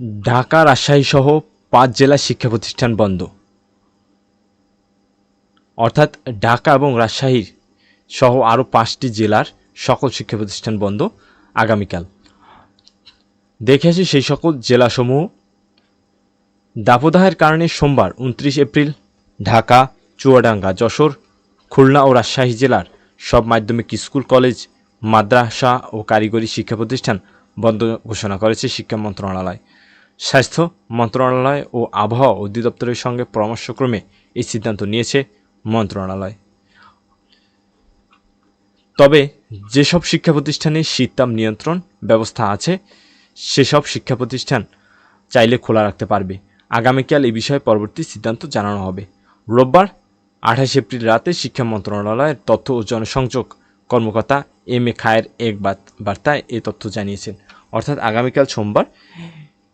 ঢাকা রাজশাহী সহ পাঁচ জেলার শিক্ষা প্রতিষ্ঠান বন্ধ। অর্থাৎ ঢাকা এবং রাজশাহীর সহ আরও পাঁচটি জেলার সকল শিক্ষা প্রতিষ্ঠান বন্ধ আগামীকাল। দেখে আসি সেই সকল জেলাসমূহ। দাবদাহের কারণে সোমবার উনত্রিশ এপ্রিল ঢাকা, চুয়াডাঙ্গা, যশোর, খুলনা ও রাজশাহী জেলার সব মাধ্যমিক স্কুল, কলেজ, মাদ্রাসা ও কারিগরি শিক্ষা প্রতিষ্ঠান বন্ধ ঘোষণা করেছে শিক্ষা মন্ত্রণালয়। স্বাস্থ্য মন্ত্রণালয় ও আবহাওয়া অধিদপ্তরের সঙ্গে পরামর্শক্রমে এই সিদ্ধান্ত নিয়েছে মন্ত্রণালয়। তবে যেসব শিক্ষা প্রতিষ্ঠানে শীততাপ নিয়ন্ত্রণ ব্যবস্থা আছে, সেসব শিক্ষা প্রতিষ্ঠান চাইলে খোলা রাখতে পারবে। আগামীকাল এই বিষয়ে পরবর্তী সিদ্ধান্ত জানানো হবে। রোববার, আঠাশ এপ্রিল রাতে শিক্ষা মন্ত্রণালয়ের তথ্য ও জনসংযোগ কর্মকর্তা এম এ খায়ের এক বার্তায় এ তথ্য জানিয়েছেন। অর্থাৎ আগামীকাল সোমবার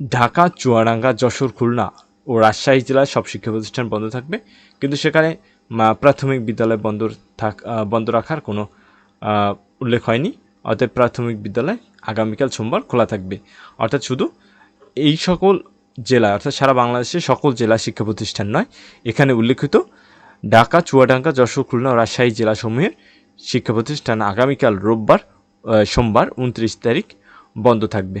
ঢাকা, চুয়াডাঙ্গা, যশোর, খুলনা ও রাজশাহী জেলায় সব শিক্ষা প্রতিষ্ঠান বন্ধ থাকবে। কিন্তু সেখানে প্রাথমিক বিদ্যালয় বন্ধ থাক বন্ধ রাখার কোনো উল্লেখ হয়নি। অর্থাৎ প্রাথমিক বিদ্যালয় আগামীকাল সোমবার খোলা থাকবে। অর্থাৎ শুধু এই সকল জেলা, অর্থাৎ সারা বাংলাদেশের সকল জেলা শিক্ষা প্রতিষ্ঠান নয়, এখানে উল্লেখিত ঢাকা, চুয়াডাঙ্গা, যশোর, খুলনা ও রাজশাহী জেলাসমূহের শিক্ষা প্রতিষ্ঠান আগামীকাল রোববার সোমবার উনত্রিশ তারিখ বন্ধ থাকবে।